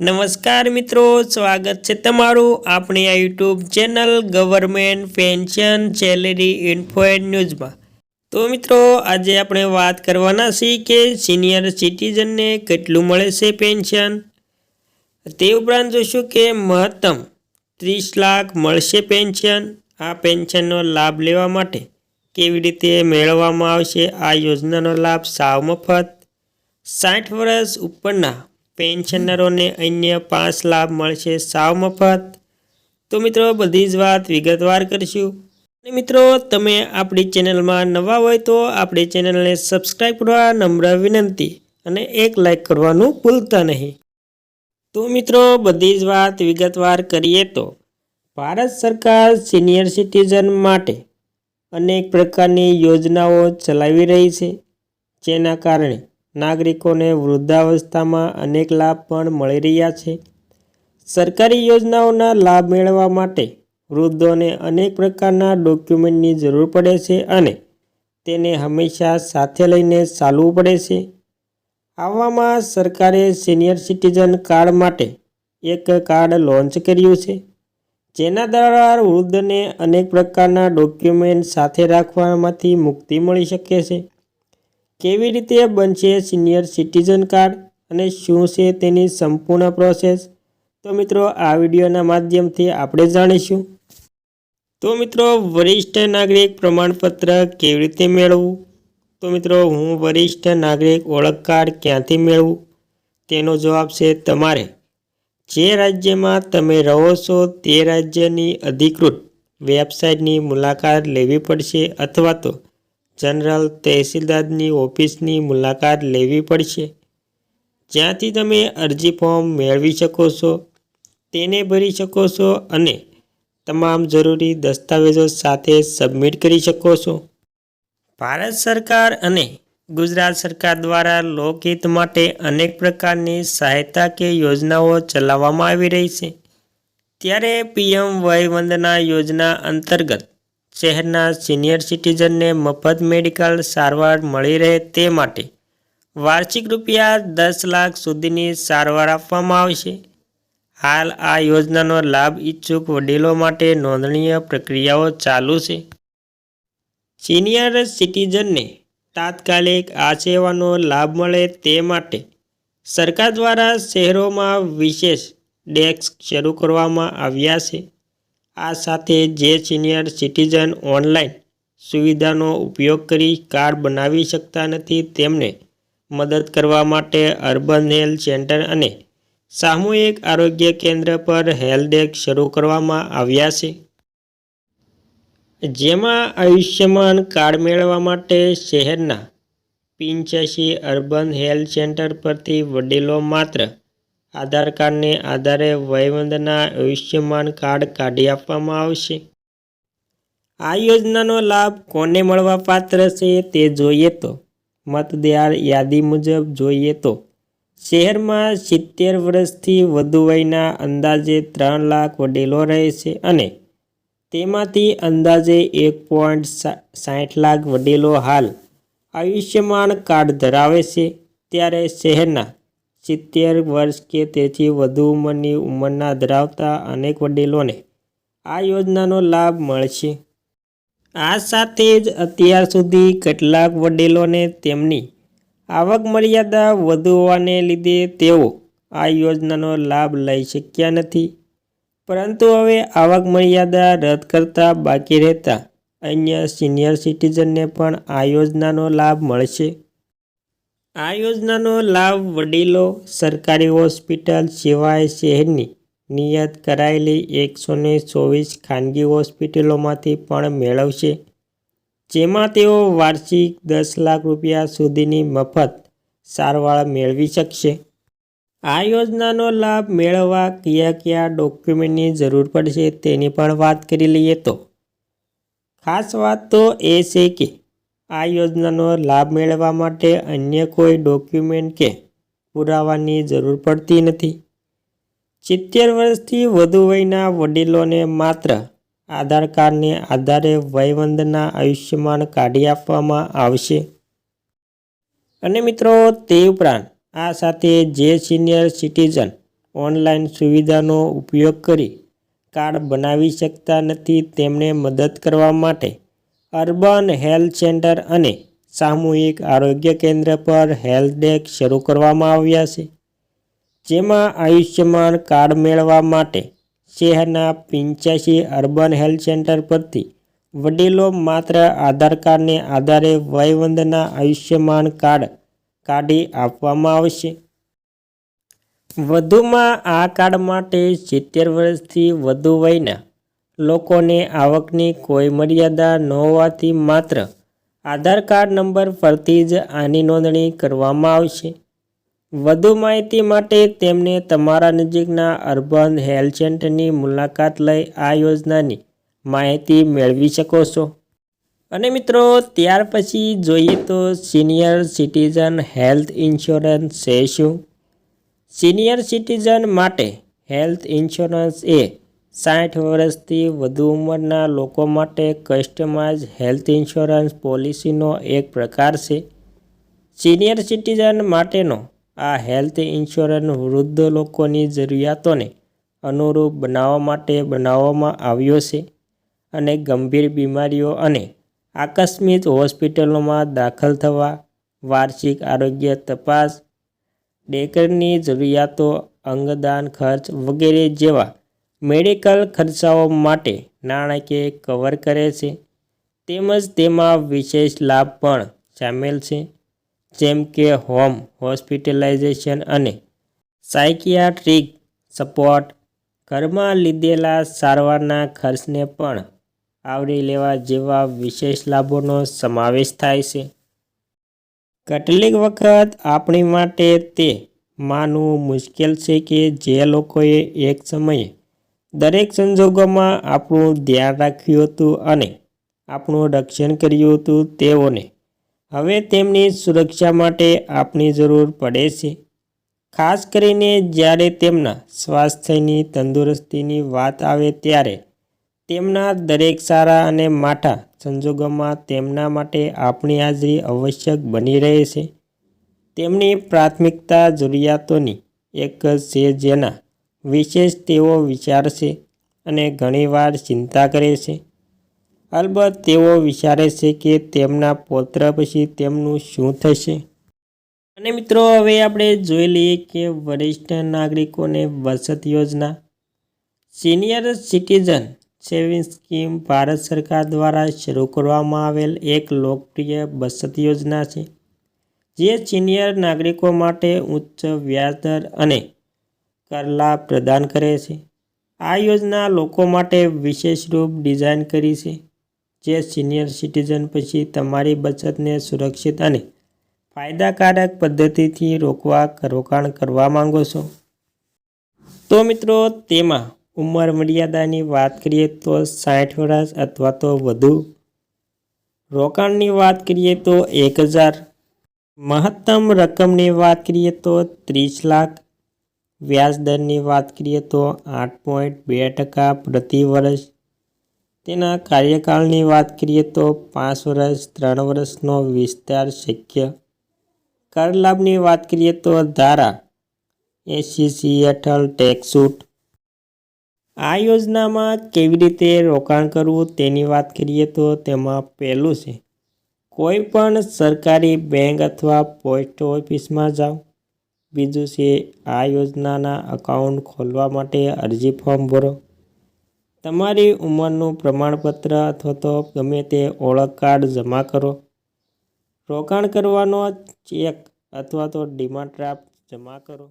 નમસ્કાર મિત્રો, સ્વાગત છે તમારું આપણી આ YouTube channel government pension salary info and ન્યૂઝમાં તો મિત્રો, આજે આપણે વાત કરવાના છીએ કે સિનિયર સિટીઝનને કેટલું મળે છે પેન્શન તે ઉપરાંત જોઈશું કે મહત્તમ ત્રીસ લાખ મળશે પેન્શન આ પેન્શનનો લાભ લેવા માટે કેવી રીતે મેળવવામાં આવશે? આ યોજનાનો લાભ સાવ મફત. સાઠ વર્ષ ઉપરના પેન્શનરોને અન્ય પાંચ લાભ મળશે. સાવ મફત. તો મિત્રો, બધી જ વાત વિગતવાર કરીશું. અને મિત્રો, તમે આપણી ચેનલમાં નવા હોય તો આપણી ચેનલને સબસ્ક્રાઈબ કરવા નમ્ર વિનંતી અને એક લાઈક કરવાનું ભૂલતા નહીં. તો મિત્રો, બધી જ વાત વિગતવાર કરીએ તો, ભારત સરકાર સિનિયર સિટીઝન માટે અનેક પ્રકારની યોજનાઓ ચલાવી રહી છે. જેના કારણે નાગરિકોને વૃદ્ધાવસ્થામાં અનેક લાભ પણ મળી રહ્યા છે. સરકારી યોજનાઓના લાભ મેળવવા માટે વૃદ્ધોને અનેક પ્રકારના ડોક્યુમેન્ટની જરૂર પડે છે અને તેને હંમેશા સાથે લઈને ચાલવું પડે છે. આવામાં સરકારે સિનિયર સિટીઝન કાર્ડ માટે એક કાર્ડ લોન્ચ કર્યું છે, જેના દ્વારા વૃદ્ધને અનેક પ્રકારના ડોક્યુમેન્ટ સાથે રાખવામાંથી મુક્તિ મળી શકે છે. કેવી રીતે બનશે સિનિયર સિટીઝન કાર્ડ અને શું છે તેની સંપૂર્ણ પ્રોસેસ તો મિત્રો, આ વિડીયોના માધ્યમથી આપણે જાણીશું. તો મિત્રો, વરિષ્ઠ નાગરિક પ્રમાણપત્ર કેવી રીતે મેળવવું? તો મિત્રો, હું વરિષ્ઠ નાગરિક ઓળખ કાર્ડ ક્યાંથી મેળવું? તેનો જવાબ છે તમારે. જે રાજ્યમાં તમે રહો છો તે રાજ્યની અધિકૃત વેબસાઇટની મુલાકાત લેવી પડશે અથવા તો જનરલ તહેસીલદારની ઓફિસની મુલાકાત લેવી પડશે. જ્યાંથી તમે અરજી ફોર્મ મેળવી શકો છો, તેને ભરી શકો છો અને તમામ જરૂરી દસ્તાવેજો સાથે સબમિટ કરી શકો છો. ભારત સરકાર અને ગુજરાત સરકાર દ્વારા લોકહિત માટે અનેક પ્રકારની સહાયતા કે યોજનાઓ ચલાવવામાં આવી રહી છે. ત્યારે પીએમ વય વંદના યોજના અંતર્ગત શહેરના સિનિયર સિટીઝનને મફત મેડિકલ સારવાર મળી રહે તે માટે વાર્ષિક રૂપિયા દસ લાખ સુધીની સારવાર આપવામાં આવશે હાલ આ યોજનાનો લાભ ઈચ્છુક વડીલો માટે નોંધણીય પ્રક્રિયાઓ ચાલુ છે. સિનિયર સિટીઝનને તાત્કાલિક આ સેવાનો લાભ મળે તે માટે સરકાર દ્વારા શહેરોમાં વિશેષ ડેસ્ક શરૂ કરવામાં આવ્યા છે. આ સાથે જે સિનિયર સિટીઝન ઓનલાઈન સુવિધાનો ઉપયોગ કરી કાર્ડ બનાવી શકતા નથી, તેમને મદદ કરવા માટે અર્બન હેલ્થ સેન્ટર અને સામૂહિક આરોગ્ય કેન્દ્ર પર હેલ્થ શરૂ કરવામાં આવ્યા છે. જેમાં આયુષ્યમાન કાર્ડ મેળવવા માટે શહેરના પિંચ્યાસી અર્બન હેલ્થ સેન્ટર પરથી વડીલો માત્ર આધાર કાર્ડને આધારે વયવંદના આયુષ્યમાન કાર્ડ કાઢી આપવામાં આવશે. આ યોજનાનો લાભ કોને મળવા પાત્ર છે તે જોઈએ તો. મતદાર યાદી મુજબ જોઈએ તો. શહેરમાં સિત્તેર વર્ષથી વધુ વયના અંદાજે ત્રણ લાખ વડીલો રહે છે અને તેમાંથી અંદાજે એક પોઈન્ટ સાઠ લાખ વડીલો હાલ આયુષ્યમાન કાર્ડ ધરાવે છે. ત્યારે શહેરના સિત્તેર વર્ષ કે તેથી વધુ ઉંમરની ઉંમરના ધરાવતા અનેક વડીલોને આ યોજનાનો લાભ મળશે. આ સાથે જ અત્યાર સુધી કેટલાક વડીલોને તેમની આવક મર્યાદા વધુ હોવાને લીધે તેઓ આ યોજનાનો લાભ લઈ શક્યા નથી. પરંતુ હવે આવક મર્યાદા રદ કરતા બાકી રહેતા અન્ય સિનિયર સિટીઝનને પણ આ યોજનાનો લાભ મળશે. આ યોજનાનો લાભ વડીલો, સરકારી હોસ્પિટલ સિવાય શહેરની નિયત કરાયેલી એકસો ને ચોવીસ ખાનગી હોસ્પિટલોમાંથી પણ મેળવશે. જેમાં તેઓ વાર્ષિક દસ લાખ રૂપિયા સુધીની મફત સારવાર મેળવી શકશે. આ યોજનાનો લાભ મેળવવા કયા કયા ડોક્યુમેન્ટની જરૂર પડશે તેની પણ વાત કરી લઈએ તો. ખાસ વાત તો એ છે કે આ યોજનાનો લાભ મેળવવા માટે અન્ય કોઈ ડોક્યુમેન્ટ કે પુરાવાની જરૂર પડતી નથી. સિત્તેર વર્ષથી વધુ વયના વડીલોને માત્ર આધાર કાર્ડને આધારે વયવંદના આયુષ્યમાન કાઢી આપવામાં આવશે. અને મિત્રો, તે ઉપરાંત આ સાથે જે સિનિયર સિટીઝન ઓનલાઈન સુવિધાનો ઉપયોગ કરી કાર્ડ બનાવી શકતા નથી, તેમને મદદ કરવા માટે અર્બન હેલ્થ સેન્ટર અને સામૂહિક આરોગ્ય કેન્દ્ર પર હેલ્થ ડેક શરૂ કરવામાં આવ્યા છે. જેમાં આયુષ્યમાન કાર્ડ મેળવવા માટે શહેરના પંચ્યાસી અર્બન હેલ્થ સેન્ટર પરથી વડીલો માત્ર આધાર કાર્ડને આધારે વયવંદના આયુષ્યમાન કાર્ડ કાઢી આપવામાં આવશે વધુમાં આ કાર્ડ માટે સિત્તેર વર્ષથી વધુ વયના લોકોને આવકની કોઈ મર્યાદા ન હોવાથી માત્ર આધાર કાર્ડ નંબર પરથી જ આની નોંધણી કરવામાં આવશે. વધુ માહિતી માટે તેમને તમારા નજીકના અર્બન હેલ્થ સેન્ટરની મુલાકાત લઈ આ યોજનાની માહિતી મેળવી શકો છો. અને મિત્રો, ત્યાર પછી જોઈએ તો સિનિયર સિટીઝન હેલ્થ ઇન્સ્યોરન્સ છે શું? સિનિયર સિટીઝન માટે હેલ્થ ઇન્સ્યોરન્સ એ સાઠ વર્ષથી વધુ ઉંમરના લોકો માટે કસ્ટમાઇઝ હેલ્થ ઇન્સ્યોરન્સ પોલિસીનો એક પ્રકાર છે. સિનિયર સિટીઝન માટેનો આ હેલ્થ ઇન્સ્યોરન્સ વૃદ્ધ લોકોની જરૂરિયાતોને અનુરૂપ બનાવવા માટે બનાવવામાં આવ્યો છે અને ગંભીર બીમારીઓ અને આકસ્મિક હોસ્પિટલોમાં દાખલ થવા, વાર્ષિક આરોગ્ય તપાસ, ડેકરની જરૂરિયાતો, અંગદાન ખર્ચ વગેરે જેવા મેડિકલ ખર્ચાઓ માટે નાણાકીય કવર કરે છે. તેમજ તેમાં વિશેષ લાભ પણ સામેલ છે. જેમ કે હોમ હોસ્પિટલાઇઝેશન અને સાયકિયાટ્રિક સપોર્ટ. ઘરમાં લીધેલા સારવારના ખર્ચને પણ આવરી લેવા જેવા વિશેષ લાભોનો સમાવેશ થાય છે. કેટલીક વખત આપણી માટે તે માનવું મુશ્કેલ છે કે જે લોકોએ એક સમયે દરેક સંજોગોમાં આપણું ધ્યાન રાખ્યું હતું અને આપણું રક્ષણ કર્યું હતું તેઓને. હવે તેમની સુરક્ષા માટે આપણી જરૂર પડે છે. ખાસ કરીને જ્યારે તેમના સ્વાસ્થ્યની તંદુરસ્તીની વાત આવે ત્યારે તેમના દરેક સારા અને માઠા સંજોગોમાં તેમના માટે આપણી હાજરી આવશ્યક બની રહે છે. તેમની પ્રાથમિકતા જરૂરિયાતોની એક છે જેના વિશેષ તેઓ વિચારશે અને ઘણીવાર ચિંતા કરે છે. અલબત્ત તેઓ વિચારે છે કે તેમના પૌત્ર પછી તેમનું શું થશે. અને મિત્રો, હવે આપણે જોઈ લઈએ કે વરિષ્ઠ નાગરિકોને વસત યોજના, senior citizen saving scheme Bharat સરકાર દ્વારા શરૂ કરવામાં આવેલ એક લોકપ્રિય બચત યોજના છે, જે સિનિયર નાગરિકો માટે ઉચ્ચ વ્યાજદર અને કર લાભ પ્રદાન કરે છે. આ યોજના લોકો માટે વિશેષ રૂપ ડિઝાઇન કરી છે, જે સિનિયર સિટીઝન પછી તમારી બચતને સુરક્ષિત અને ફાયદાકારક પદ્ધતિથી રોકવા રોકાણ કરવા માંગો છો. તો મિત્રો, તેમાં ઉંમર મર્યાદાની વાત કરીએ તો સાઠ વર્ષ અથવા તો વધુ. રોકાણની વાત કરીએ તો એક હજાર. મહત્તમ રકમની વાત કરીએ તો ત્રીસ લાખ વ્યાજ દરની વાત કરીએ તો આઠ પોઈન્ટ બે ટકા પ્રતિ વર્ષ. તેના કાર્યકાળની વાત કરીએ તો પાંચ વર્ષ, ત્રણ વર્ષનો વિસ્તાર શક્ય. કરલાભની વાત કરીએ તો ધારા એસીસી હેઠળ ટેક્સ આ યોજનામાં કેવી રીતે રોકાણ કરવું તેની વાત કરીએ તો તેમાં પહેલું છે, કોઈ પણ સરકારી બેંક અથવા પોસ્ટ ઓફિસમાં જાઓ. બીજું છે, આ યોજનાના અકાઉન્ટ ખોલવા માટે અરજી ફોર્મ ભરો. તમારી ઉંમરનું પ્રમાણપત્ર અથવા તો ગમે તે ઓળખ કાર્ડ જમા કરો. રોકાણ કરવાનો ચેક અથવા તો ડિમાન્ડ ડ્રાફ્ટ જમા કરો.